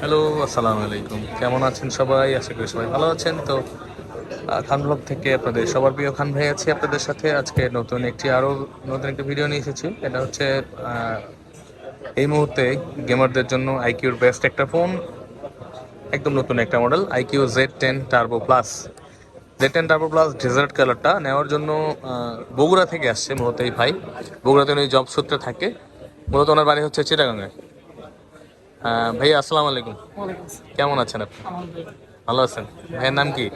Hello আসসালামু আলাইকুম। কেমন আছেন সবাই? আশা করি সবাই ভালো আছেন। তো খান ব্লগ থেকে আপনাদের সবার প্রিয় খান ভাই আছি আপনাদের সাথে। আজকে নতুন একটি আরও নতুন একটি ভিডিও নিয়ে এসেছি। এটা হচ্ছে এই মুহূর্তে গেমারদের জন্য আইকিউর বেস্ট একটা ফোন। একদম নতুন একটা model iQOO Z ten turbo plus. Z ten turbo plus desert কালারটা নেওয়ার জন্য বগুড়া থেকে আসছে মূলত এই ভাই। বগুড়াতে উনি জব সূত্রে থাকে। মূলত ওনার বাড়ি হচ্ছে চিটাগাঙ্গে আহ, ভাইয়া আসসালামু আলাইকুম। কেমন আছেন আপনি? ভালো আছেন? ভাইয়ের নাম কি?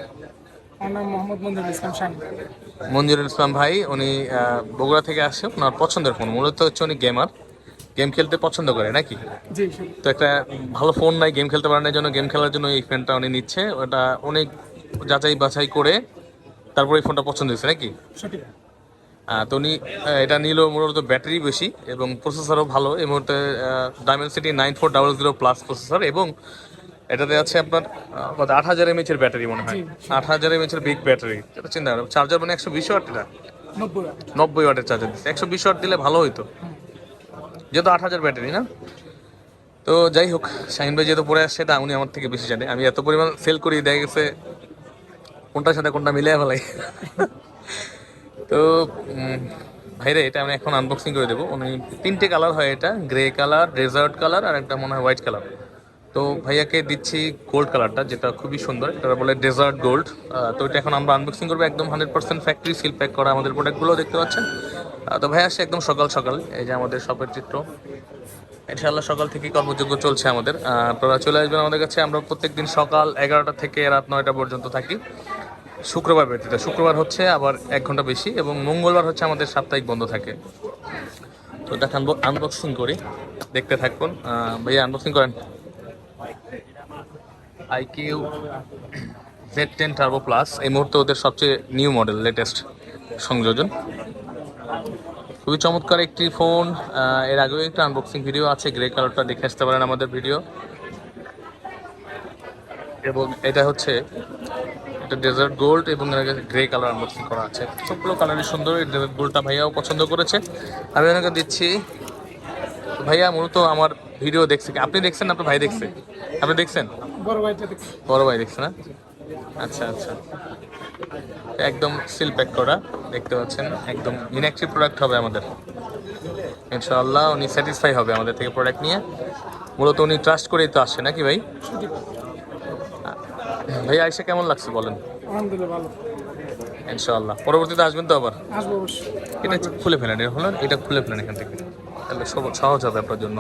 মঞ্জুরুল ইসলাম ভাই উনি বগুড়া থেকে আসছে। ওনার পছন্দের ফোন মূলত হচ্ছে উনি গেমার গেম খেলতে পছন্দ করে নাকি? তো একটা ভালো ফোন নাই গেম খেলতে পারেন জন্য গেম খেলার জন্য এই ফোনটা উনি নিচ্ছে। ওটা অনেক যাচাই বাছাই করে তারপরে এই ফোনটা পছন্দ হয়েছে নাকি? তো উনি এটা নিল মূলত ব্যাটারি বেশি এবং প্রসেসরও ভালো। এই মুহূর্তে Dimensity nine four double zero plus processor এবং এটাতে আছে আপনার আট হাজার এমএচ এর ব্যাটারি মনে হয়। আট হাজার এমএচ এর বিগ ব্যাটারি এটা চিন্তা করেন চার্জার মানে একশো বিশ ওয়াট এটা নব্বই ওয়াটের চার্জার দিচ্ছে। একশো বিশ ওয়াট দিলে ভালো হইতো। যেহেতু আট হাজার ব্যাটারি না? তো যাই হোক শাহিন ভাই যেহেতু পরে আসছে এটা উনি আমার থেকে বেশি জানে। আমি এত পরিমাণ সেল করি দেখা গেছে কোনটার সাথে কোনটা মিলে ফেলাই। তো ভাইরে, এটা আমি এখন আনবক্সিং করে দেবো। উনি তিনটে কালার হয় এটা গ্রে কালার ডেজার্ট কালার আর একটা মনে হয় হোয়াইট কালার তো ভাইয়াকে দিচ্ছি গোল্ড কালারটা যেটা খুবই সুন্দর। এটা বলে ডেজার্ট গোল্ড তো এটা এখন আমরা আনবক্সিং করব। একদম hundred percent factory seal pack করা আমাদের প্রোডাক্টগুলো দেখতে পাচ্ছেন। তো ভাই আসছে একদম সকাল সকাল, এই যে আমাদের শপের চিত্র। ইনশাআল্লাহ সকাল থেকেই কর্মযোগ্য চলছে আমাদের। আপনারা চলে আসবেন আমাদের কাছে। আমরা প্রত্যেকদিন সকাল এগারোটা থেকে রাত নয়টা পর্যন্ত থাকি। শুক্রবার ব্যতীত। শুক্রবার হচ্ছে আবার এক ঘণ্টা বেশি এবং মঙ্গলবার হচ্ছে আমাদের সাপ্তাহিক বন্ধ থাকে। তো এটা আনবক্সিং করি। দেখতে থাকুন। ভাইয়া আনবক্সিং করেন। IQOO Z ten turbo plus এই মুহূর্তে ওদের সবচেয়ে নিউ মডেল লেটেস্ট সংযোজন। খুবই চমৎকার একটি ফোন এর আগেও একটা আনবক্সিং ভিডিও আছে। গ্রে কালারটা দেখে আসতে পারেন আমাদের ভিডিও এবং এটা হচ্ছে এটা ডেজার্ট গোল্ড এবং গ্রে কালার আনবক্সিং করা আছে। সবগুলো কালারই সুন্দর এই ডেজার্ট গোল্ডটা ভাইয়াও পছন্দ করেছে। আমি ওনাকে দিচ্ছি। ভাইয়া মূলত আমার ভিডিও দেখছে? আপনি দেখছেন আপনার ভাই দেখছে? আপনি দেখছেন? বড় ভাই দেখছে না? আচ্ছা আচ্ছা। একদম সিল প্যাক করা দেখতে পাচ্ছেন? একদম ইনঅ্যাক্টিভ প্রোডাক্ট হবে আমাদের। ইনশাআল্লাহ উনি স্যাটিসফাই হবে আমাদের থেকে প্রোডাক্ট নিয়ে। মূলত উনি ট্রাস্ট করেই তো আসছে নাকি ভাই? ভাই আইসা কেমন লাগছে বলেন? আলহামদুলিল্লাহ ভালো। ইনশাআল্লাহ। পরবর্তীতে আসবেন তো আবার? আসব অবশ্যই। এটা খুলে ফেলেন এটা হলো এটা খুলে ফেলেন এখান থেকে। তাহলে সব- সহজ হবে আপনার জন্য।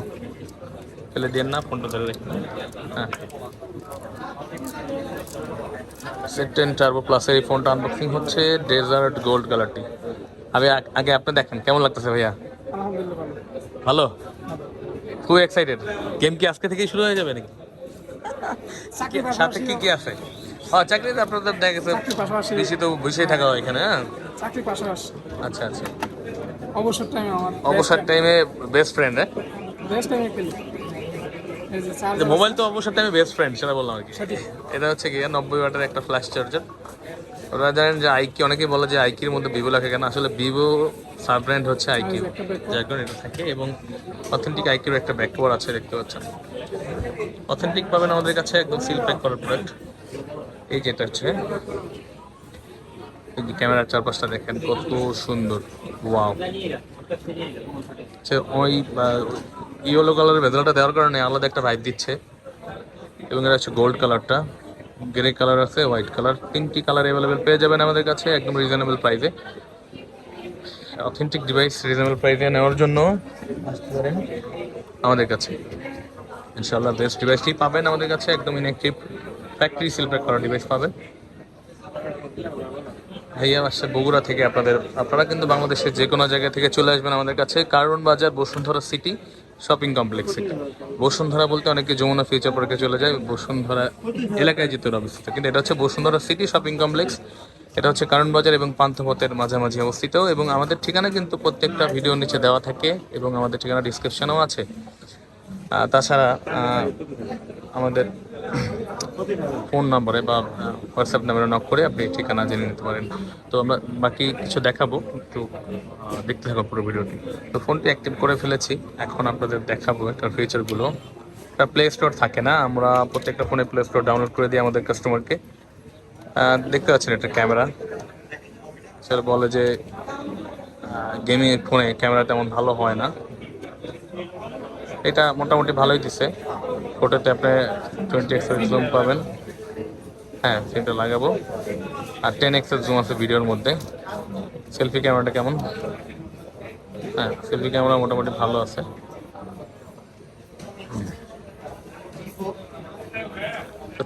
ফেলে দিয়ে না ফোনটা ধরে রেখে দিন। হ্যাঁ টেন টার্বো প্লাসের এই ফোনটা আনবক্সিং হচ্ছে ডেজার্ট গোল্ড কালারটি আমি আগে আপনি দেখেন কেমন লাগতেছে ভাইয়া? ভালো। খুব এক্সাইটেড গেম কি আজকে থেকেই শুরু হয়ে যাবে নাকি? সাথে কি কি আছে? হ্যাঁ চাকরিতে আপনাদের দেখা গেছে। বেশি তো বসেই থাকা হয় এখানে হ্যাঁ? চাকরির পাশাপাশি। আচ্ছা আচ্ছা। অবসর টাইমে আমার অবসর টাইমে বেস্ট ফ্রেন্ড হ্যাঁ? বেস্ট টাইমে খেলি এই যে যে চার্জার মোবাইল তো অবসর টাইমে বেস্ট ফ্রেন্ড সেটা বললাম আর কি। এটা হচ্ছে গিয়ে নব্বই ওয়াটের একটা ফ্ল্যাশ চার্জার ওরা জানেন যে আইকি অনেকেই বলে যে আইকির মধ্যে ভিভো লাগে কেন? আসলে ভিভো সাব ব্র্যান্ড হচ্ছে একটা ব্যাক যার কারণে এটা থাকে এবং অথেন্টিক আইকিউর একটা ব্যাক কভার আছে দেখতে পাচ্ছেন। অথেন্টিক পাবেন আমাদের কাছে একদম সিল প্যাক করার প্রোডাক্ট এই যেটা হচ্ছে। ক্যামেরার চারপাশটা দেখেন কত সুন্দর। ওয়াও আচ্ছা ওই ইয়েলো কালারের ভেতরটা দেওয়ার কারণে আলাদা একটা ভাইব দিচ্ছে। এবং এটা হচ্ছে গোল্ড কালারটা। গ্রে কালার আছে হোয়াইট কালার। তিনটি কালার অ্যাভেলেবেল পেয়ে যাবেন আমাদের কাছে, একদম রিজনেবল প্রাইসে অথেন্টিক ডিভাইস রিজনেবল প্রাইসে নেওয়ার জন্য আসতে পারেন আমাদের কাছে। ইনশাআল্লাহ বেস্ট ডিভাইসটি পাবেন আমাদের কাছে, একদম ইনঅ্যাক্টিভ ফ্যাক্টরি সিলপ্যাক করা ডিভাইস পাবেন। ভাইয়া, আসছে বগুড়া থেকে আপনাদের। আপনারা কিন্তু বাংলাদেশের যে কোনো জায়গা থেকে চলে আসবেন আমাদের কাছে। কারণ বাজার Bashundhara city shopping complex Bashundhara বলতে অনেকে যমুনা ফিউচার পার্কে চলে যায়, বসুন্ধরা এলাকায় যেতে অবস্থিত। কিন্তু এটা হচ্ছে বসুন্ধরা সিটি শপিং কমপ্লেক্স এটা হচ্ছে কারণ বাজার এবং পান্থপথের মাঝামাঝি অবস্থিত এবং আমাদের ঠিকানা কিন্তু প্রত্যেকটা ভিডিওর নিচে দেওয়া থাকে এবং আমাদের ঠিকানা ডিসক্রিপশনেও আছে। তাছাড়া আমাদের ফোন নম্বরে বা হোয়াটসঅ্যাপ নাম্বারে নক করে আপনি ঠিকানা জেনে নিতে পারেন। তো আমরা বাকি কিছু দেখাবো, একটু দেখতে থাকো পুরো ভিডিওটি। তো ফোনটি অ্যাক্টিভ করে ফেলেছি, এখন আপনাদের দেখাবো এটার ফিচারগুলো একটা প্লে স্টোর থাকে না, আমরা প্রত্যেকটা ফোনে প্লে স্টোর ডাউনলোড করে দিই আমাদের কাস্টমারকে দেখতে পাচ্ছেন একটা ক্যামেরা সেটা বলে যে গেমিং ফোনে ক্যামেরা তেমন ভালো হয় না। এটা মোটামুটি ভালোই দিছে। ফটোতে আপনি টোয়েন্টি এক্সের জুম পাবেন। হ্যাঁ সেটা লাগাবো। আর টেন এক্সের জুম আছে ভিডিওর মধ্যে। সেলফি ক্যামেরাটা কেমন? হ্যাঁ সেলফি ক্যামেরা মোটামুটি ভালো আছে।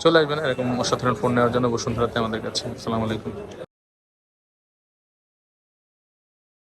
চলে আসবেন এরকম অসাধারণ ফোন নেওয়ার জন্য বসুন্ধরাতে আমাদের কাছে। আসসালামু আলাইকুম।